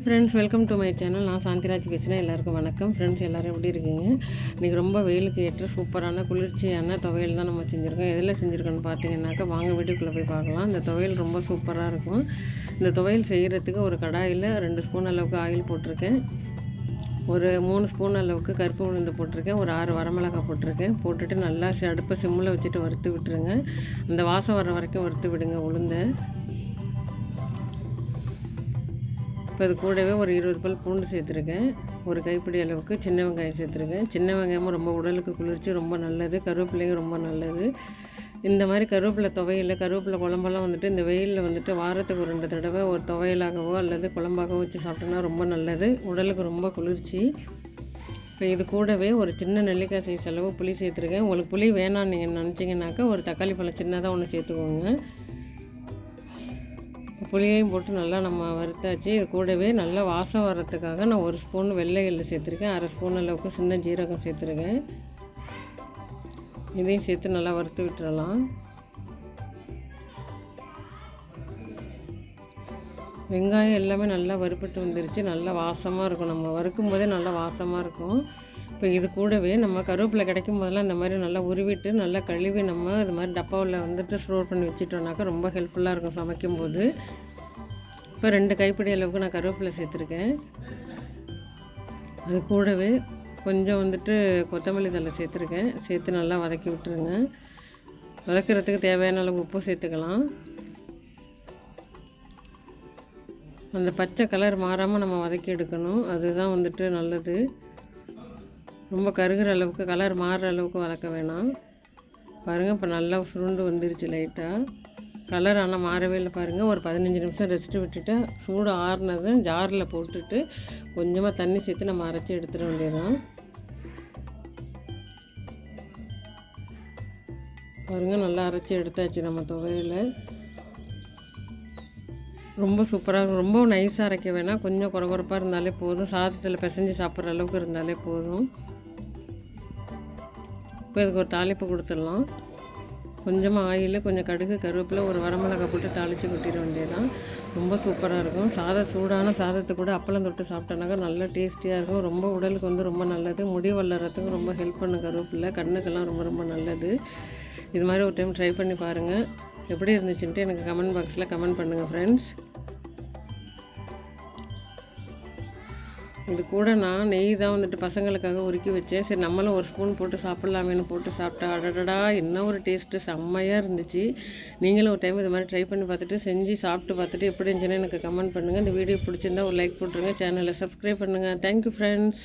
Friends welcome to my channel நான் சாந்திராஜ் பேசுகிறேன் எல்லாருக்கும் வணக்கம். ஃப்ரெண்ட்ஸ் எல்லோரும் எப்படி இருக்கீங்க? இன்றைக்கி ரொம்ப வெயிலுக்கு ஏற்ற சூப்பரான குளிர்ச்சியான துவையல் தான் நம்ம செஞ்சுருக்கோம். எதில் செஞ்சுருக்கோன்னு பார்த்தீங்கன்னாக்கா வாங்க வீட்டுக்குள்ளே போய் பார்க்கலாம். இந்த துவையல் ரொம்ப சூப்பராக இருக்கும். இந்த துவையல் செய்கிறதுக்கு ஒரு கடாயில் ரெண்டு ஸ்பூன் அளவுக்கு ஆயில் போட்டிருக்கேன். ஒரு மூணு ஸ்பூன் அளவுக்கு கருப்பு உளுந்து போட்டிருக்கேன். ஒரு ஆறு வரமிளகாய் போட்டிருக்கேன். போட்டுட்டு நல்லா அடுப்பை சிம்மில் வச்சுட்டு வறுத்து விட்டுருங்க. அந்த வாசம் வர வரைக்கும் வறுத்து விடுங்க உளுந்தை. இப்போ அது கூடவே ஒரு இருபது பல் பூண்டு சேர்த்துருக்கேன். ஒரு கைப்பிடி அளவுக்கு சின்ன வெங்காயம் சேர்த்துருக்கேன். சின்ன வெங்காயமும் ரொம்ப உடலுக்கு குளிர்ச்சி ரொம்ப நல்லது. கருவேப்பிலையும் ரொம்ப நல்லது. இந்த மாதிரி கருவேப்பிலை துவையில் கருவேப்பிலை குழம்பெல்லாம் வந்துட்டு இந்த வெயிலில் வந்துட்டு வாரத்துக்கு ஒரு ரெண்டு தடவை ஒரு துவையலாகவோ அல்லது குழம்பாகவோ வச்சு சாப்பிட்டோன்னா ரொம்ப நல்லது. உடலுக்கு ரொம்ப குளிர்ச்சி. இப்போ இது கூடவே ஒரு சின்ன நெல்லிக்காய் சைஸ் அளவு புளி சேர்த்துருக்கேன். உங்களுக்கு புளி வேணாம் நீங்கள் நினச்சிங்கனாக்கா ஒரு தக்காளி பழம் சின்னதாக ஒன்று சேர்த்துக்கோங்க. புளியையும் போட்டு நல்லா நம்ம வறுத்தாச்சு. இது கூடவே நல்லா வாசம் வர்றதுக்காக நான் ஒரு ஸ்பூன் வெள்ளை எள்ளு சேர்த்துருக்கேன். அரை ஸ்பூன் அளவுக்கு சின்ன ஜீரகம் சேர்த்துருக்கேன். இதையும் சேர்த்து நல்லா வறுத்து விட்டுறலாம். வெங்காயம் எல்லாமே நல்லா வறுப்பட்டு வந்துருச்சு. நல்லா வாசமாக இருக்கும். நம்ம வறுக்கும் போதே நல்லா வாசமாக இருக்கும். இப்போ இது கூடவே நம்ம கருவேப்பிலை கிடைக்கும் போதெல்லாம் இந்த மாதிரி நல்லா உருவிட்டு நல்லா கழுவி நம்ம இது மாதிரி டப்பாவில் வந்துட்டு ஸ்டோர் பண்ணி வச்சுட்டோம்னாக்கா ரொம்ப ஹெல்ப்ஃபுல்லாக இருக்கும் சமைக்கும்போது. இப்போ ரெண்டு கைப்பிடி அளவுக்கு நான் கருவேப்பிலை சேர்த்துருக்கேன். அது கூடவே கொஞ்சம் வந்துட்டு கொத்தமல்லி தலை சேர்த்துருக்கேன். சேர்த்து நல்லா வதக்கி விட்டுருங்க. வதக்கிறதுக்கு தேவையான அளவு உப்பு சேர்த்துக்கலாம். அந்த பச்சை கலர் மாறாமல் நம்ம வதக்கி எடுக்கணும். அதுதான் வந்துட்டு நல்லது. ரொம்ப கருகிற அளவுக்கு கலர் மாறுற அளவுக்கு வளர்க்க வேணாம். பாருங்கள் இப்போ நல்லா சுருண்டு வந்துருச்சு லைட்டாக கலர் ஆனால் மாறவே இல்லை பாருங்கள் ஒரு பதினஞ்சு நிமிஷம் ரெஸ்ட்டு விட்டுட்டு சூடு ஆறுனதும் ஜாரில் போட்டுட்டு கொஞ்சமாக தண்ணி சேர்த்து நம்ம அரைச்சி எடுத்துட வேண்டியதான் பாருங்கள் நல்லா அரைச்சி எடுத்தாச்சு நம்ம துவையில். ரொம்ப சூப்பராக இருக்கும். ரொம்ப நைஸாக அரைக்க வேணாம். கொஞ்சம் குறகுறப்பாக இருந்தாலே போதும். சாதத்தில் பிசைஞ்சு சாப்பிட்ற அளவுக்கு இருந்தாலே போதும். இப்போ இதுக்கு ஒரு தாளிப்பு கொடுத்துடலாம். கொஞ்சமாக ஆயில் கொஞ்சம் கடுகு கருவேப்பிலை ஒரு வரமிளகா போட்டு தாளித்து கொட்டிட வேண்டியதான் ரொம்ப சூப்பராக இருக்கும். சாதம் சூடான சாதத்தை கூட அப்பளம் தொட்டு சாப்பிட்டோன்னாக்கா நல்லா டேஸ்டியாக இருக்கும். ரொம்ப உடலுக்கு வந்து ரொம்ப நல்லது. முடி வளர்கிறதுக்கு ரொம்ப ஹெல்ப் பண்ணும் கருவேப்பிலை. கண்ணுக்கெல்லாம் ரொம்ப ரொம்ப நல்லது. இது மாதிரி ஒரு டைம் ட்ரை பண்ணி பாருங்கள் எப்படி இருந்துச்சுன்ட்டு எனக்கு கமெண்ட் பாக்ஸில் கமெண்ட் பண்ணுங்கள் ஃப்ரெண்ட்ஸ் இது கூட நான் நெய் தான் வந்துட்டு பசங்களுக்காக உருக்கி வச்சேன். சரி நம்மளும் ஒரு ஸ்பூன் போட்டு சாப்பிட்லாமேனு போட்டு சாப்பிட்டா அடடடா என்ன ஒரு டேஸ்ட்டு செம்மையாக இருந்துச்சு. நீங்களும் ஒரு டைம் இது மாதிரி ட்ரை பண்ணி பார்த்துட்டு செஞ்சு சாப்பிட்டு பார்த்துட்டு எப்படி இருந்துச்சுன்னு எனக்கு கமெண்ட் பண்ணுங்கள் இந்த வீடியோ பிடிச்சிருந்தா ஒரு லைக் போட்டுருங்க. சேனலை சப்ஸ்கிரைப் பண்ணுங்கள் தேங்க்யூ ஃப்ரெண்ட்ஸ்